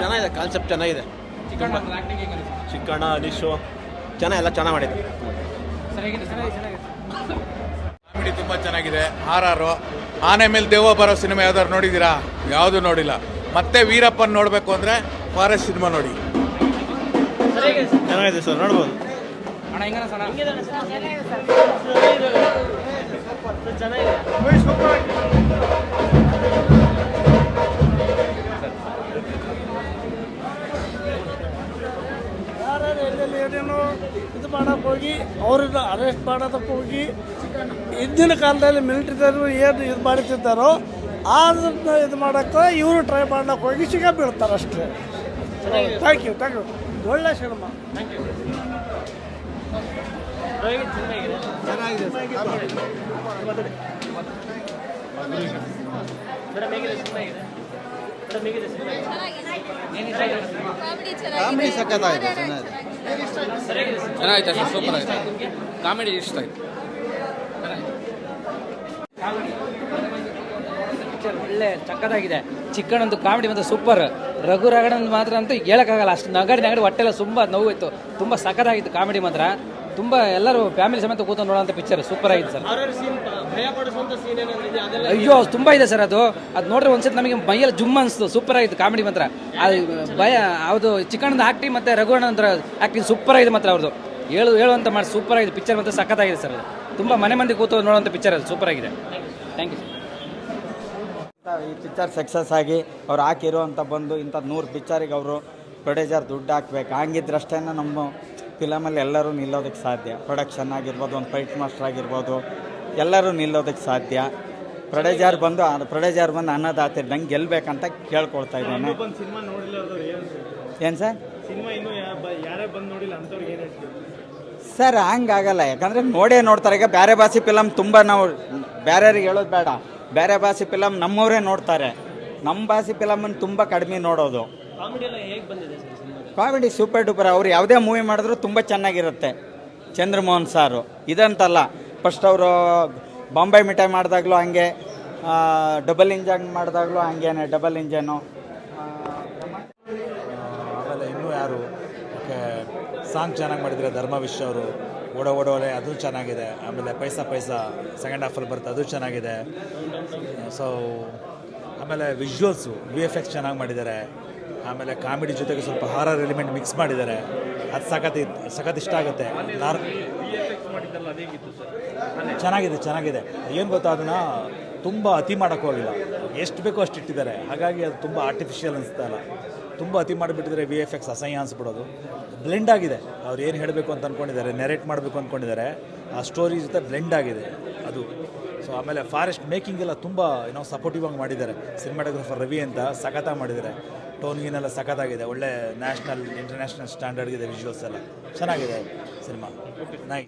ಚೆನ್ನಾಗಿದೆ ಕಾನ್ಸೆಪ್ಟ್ ಚೆನ್ನಾಗಿದೆ. ಚಿಕ್ಕಣ್ಣ ಅನೀಶು ಚೆನ್ನಾಗಿ ಎಲ್ಲ ಚೆನ್ನಾಗಿ ಮಾಡಿದ್ದಾರೆ ಕಾಮಿಡಿ ತುಂಬ ಚೆನ್ನಾಗಿದೆ ಆರ್ ಆರ್ ಆನೆ ಮೇಲೆ ದೇವ ಬರೋ ಸಿನಿಮಾ ಯಾವ್ದಾದ್ರು ನೋಡಿದ್ದೀರಾ? ಯಾವುದು ನೋಡಿಲ್ಲ. ಮತ್ತೆ ವೀರಪ್ಪನ್ ನೋಡಬೇಕು ಅಂದರೆ ಫಾರೆಸ್ಟ್ ಸಿನಿಮಾ ನೋಡಿ. ಚೆನ್ನಾಗಿದೆ ಸರ್ ನೋಡ್ಬೋದು. ಯಾರ್ಯಾರು ಎಲ್ಲೆಲ್ಲಿ ಏನೇನೋ ಇದು ಮಾಡಕ್ಕೆ ಹೋಗಿ ಅವ್ರನ್ನ ಅರೆಸ್ಟ್ ಮಾಡೋದಕ್ಕೆ ಹೋಗಿ ಹಿಂದಿನ ಕಾಲದಲ್ಲಿ ಮಿಲಿಟರಿದವರು ಏನು ಇದು ಮಾಡ್ತಿದ್ದಾರೋ ಅದನ್ನು ಇದು ಮಾಡೋಕ್ಕೆ ಇವರು ಟ್ರೈ ಮಾಡಕ್ಕೆ ಹೋಗಿ ಸಿಗ ಬೀಳ್ತಾರೆ ಅಷ್ಟೇ. ಥ್ಯಾಂಕ್ ಯು ಥ್ಯಾಂಕ್ ಯು ಒಳ್ಳೆ ಸಿನಿಮಾ ಕಾಮಿಡಿ ಕಾಮಿಡಿ ಸಖತ್ತಾಗಿದೆ ಚೆನ್ನಾಗೈತೆ ಸರ್, ಸೂಪರ್ ಆಗಿದೆ. ಕಾಮಿಡಿ ಇಷ್ಟ ಆಯ್ತು. ಪಿಕ್ಚರ್ ಒಳ್ಳೆ, ಚಕ್ಕದಾಗಿದೆ. ಚಿಕ್ಕಣ್ಣಂದು ಕಾಮಿಡಿ ಮತ್ತು ಸೂಪರ್. ರಘು ರಗಡನ್ ಮಾತ್ರ ಅಂತೂ ಹೇಳೋಕ್ಕಾಗಲ್ಲ. ಅಷ್ಟು ನಗಡಿ ನಗಡಿ ಹೊಟ್ಟೆಲ್ಲ ತುಂಬ ನೋವಿತ್ತು. ತುಂಬ ಸಖತ್ತಾಗಿತ್ತು ಕಾಮಿಡಿ ಮಾತ್ರ. ತುಂಬ ಎಲ್ಲರೂ ಫ್ಯಾಮಿಲಿ ಸಮೇತ ಕೂತು ನೋಡೋಂಥ ಪಿಕ್ಚರ್ ಸೂಪರ್ ಆಗಿದೆ ಸರ್. ಅಯ್ಯೋ ತುಂಬ ಇದೆ ಸರ್ ಅದು. ಅದು ನೋಡ್ರೆ ಒಂದ್ಸತಿ ನಮಗೆ ಮೈಯಲ್ಲಿ ಜುಮ್ ಅನಿಸ್ತು. ಸೂಪರ್ ಆಗಿತ್ತು ಕಾಮಿಡಿ ಮಾತ್ರ. ಅದು ಭಯ ಅದು ಚಿಕ್ಕಣ್ಣದ ಆಕ್ಟಿಂಗ್ ಮತ್ತು ರಘುವಣ್ಣ ಆಕ್ಟಿಂಗ್ ಸೂಪರ್ ಆಗಿದೆ ಮಾತ್ರ ಅವ್ರದ್ದು ಹೇಳು ಹೇಳುವಂತ ಮಾಡಿ ಸೂಪರ್ ಆಗಿದೆ. ಪಿಕ್ಚರ್ ಮಾತ್ರ ಸಖತ್ತಾಗಿದೆ ಸರ್ ಅದು. ತುಂಬ ಮನೆ ಮಂದಿ ಕೂತು ನೋಡುವಂಥ ಪಿಕ್ಚರ್ ಅದು. ಸೂಪರ್ ಆಗಿದೆ. ಥ್ಯಾಂಕ್ ಯು ಈ ಪಿಕ್ಚರ್ ಸಕ್ಸಸ್ ಆಗಿ ಅವ್ರು ಹಾಕಿರೋ ಅಂತ ಬಂದು ಇಂಥ ನೂರು ಪಿಕ್ಚರಿಗೆ ಅವರು ಪ್ರೊಡ್ಯೂಸರ್ ದುಡ್ಡು ಹಾಕ್ಬೇಕು. ಹಂಗಿದ್ರಷ್ಟೇ ನಮ್ಮ ಫಿಲಮಲ್ಲಿ ಎಲ್ಲರೂ ನಿಲ್ಲೋದಕ್ಕೆ ಸಾಧ್ಯ. ಪ್ರೊಡಕ್ಷನ್ ಆಗಿರ್ಬೋದು ಒಂದು ಫೈಟ್ ಮಾಸ್ಟರ್ ಆಗಿರ್ಬೋದು ಎಲ್ಲರೂ ನಿಲ್ಲೋದಕ್ಕೆ ಸಾಧ್ಯ. ಪ್ರಡೇಜಾರ್ ಬಂದು ಪ್ರಡೇಜಾರ್ ಬಂದು ಅನ್ನದಾತೆ ನಂಗೆ ಗೆಲ್ಲಬೇಕಂತ ಕೇಳ್ಕೊಳ್ತಾ ಇದ್ದೇನೆ. ಏನು? ಸರ್? ಸರ್ ಹಂಗಾಗಲ್ಲ. ಯಾಕಂದರೆ ನೋಡೇ ನೋಡ್ತಾರೆ. ಈಗ ಬೇರೆ ಭಾಷೆ ಫಿಲಮ್ ತುಂಬ ನಾವು ಬೇರೆಯವ್ರಿಗೆ ಹೇಳೋದು ಬೇಡ. ಬೇರೆ ಭಾಷೆ ಫಿಲಮ್ ನಮ್ಮವರೇ ನೋಡ್ತಾರೆ. ನಮ್ಮ ಭಾಷೆ ಫಿಲಮನ್ನು ತುಂಬ ಕಡಿಮೆ ನೋಡೋದು. ಕಾಮಿಡಿ ಸೂಪರ್ ಡೂಪರ್, ಅವ್ರು ಯಾವುದೇ ಮೂವಿ ಮಾಡಿದ್ರು ತುಂಬ ಚೆನ್ನಾಗಿರುತ್ತೆ. ಚಂದ್ರಮೋಹನ್ ಸಾರು. ಇದಂತಲ್ಲ ಫಸ್ಟ್ ಅವರು ಬಾಂಬೆ ಮಿಠಾಯಿ ಮಾಡಿದಾಗಲೂ ಹಂಗೆ ಡಬಲ್ ಇಂಜನ್ ಮಾಡಿದಾಗಲೂ ಹಂಗೇನೆ ಡಬಲ್ ಇಂಜನು ಆಮೇಲೆ ಇನ್ನೂ ಯಾರು? ಸಾಂಗ್ ಚೆನ್ನಾಗಿ ಮಾಡಿದರೆ ಧರ್ಮ ವಿಶ್ವ ಅವರು, ಓಡೋ ಓಡೋಲೆ ಅದು ಚೆನ್ನಾಗಿದೆ. ಆಮೇಲೆ ಪೈಸಾ ಪೈಸಾ ಸೆಕೆಂಡ್ ಹಾಫಲ್ಲಿ ಬರುತ್ತೆ, ಅದು ಚೆನ್ನಾಗಿದೆ. ಸೊ ಆಮೇಲೆ ವಿಜುವಲ್ಸು ವಿ ಎಫ್ ಎಕ್ಸ್ ಚೆನ್ನಾಗಿ ಮಾಡಿದ್ದಾರೆ. ಆಮೇಲೆ ಕಾಮಿಡಿ ಜೊತೆಗೆ ಸ್ವಲ್ಪ ಹಾರರ್ ಎಲಿಮೆಂಟ್ ಮಿಕ್ಸ್ ಮಾಡಿದ್ದಾರೆ. ಅದು ಸಖತ್ ಸಖತ್ ಇಷ್ಟ ಆಗುತ್ತೆ. ಚೆನ್ನಾಗಿದೆ ಚೆನ್ನಾಗಿದೆ. ಏನು ಗೊತ್ತಾ ಅದನ್ನು? ತುಂಬ ಅತಿ ಮಾಡೋಕ್ಕೋಗಿಲ್ಲ ಎಷ್ಟು ಬೇಕೋ ಅಷ್ಟು ಇಟ್ಟಿದ್ದಾರೆ. ಹಾಗಾಗಿ ಅದು ತುಂಬ ಆರ್ಟಿಫಿಷಿಯಲ್ ಅನಿಸ್ತಾ ಇಲ್ಲ ತುಂಬ ಅತಿ ಮಾಡಿಬಿಟ್ಟಿದ್ರೆ ವಿ ಎಫ್ ಎಕ್ಸ್ ಅಸಹ್ಯ ಅನಿಸ್ಬಿಡೋದು. ಬ್ಲೆಂಡ್ ಆಗಿದೆ. ಅವ್ರು ಏನು ಹೇಳಬೇಕು ಅಂತ ಅಂದ್ಕೊಂಡಿದ್ದಾರೆ ನೆರೇಟ್ ಮಾಡಬೇಕು ಅಂದ್ಕೊಂಡಿದ್ದಾರೆ ಆ ಸ್ಟೋರಿ ಜೊತೆ ಬ್ಲೆಂಡ್ ಆಗಿದೆ. ಅದು ಸೊ ಆಮೇಲೆ ಫಾರೆಸ್ಟ್ ಮೇಕಿಂಗ್ ಎಲ್ಲ ತುಂಬ ಏನೋ ಸಪೋರ್ಟಿವ್ ಆಗಿ ಮಾಡಿದ್ದಾರೆ. ಸಿನಿಮಾಟೋಗ್ರಫರ್ ರವಿ ಅಂತ ಸಖತ್ತಾಗಿ ಮಾಡಿದ್ದಾರೆ. ಟೋನ್ ಗೀನೆಲ್ಲ ಸಖತ್ತಾಗಿದೆ. ಒಳ್ಳೆ ನ್ಯಾಷನಲ್ ಇಂಟರ್ನ್ಯಾಷನಲ್ ಸ್ಟ್ಯಾಂಡರ್ಡ್ಗಿದೆ ವಿಜುವಲ್ಸ್ ಎಲ್ಲ. ಚೆನ್ನಾಗಿದೆ ಸಿನಿಮಾ. ನೈಸ್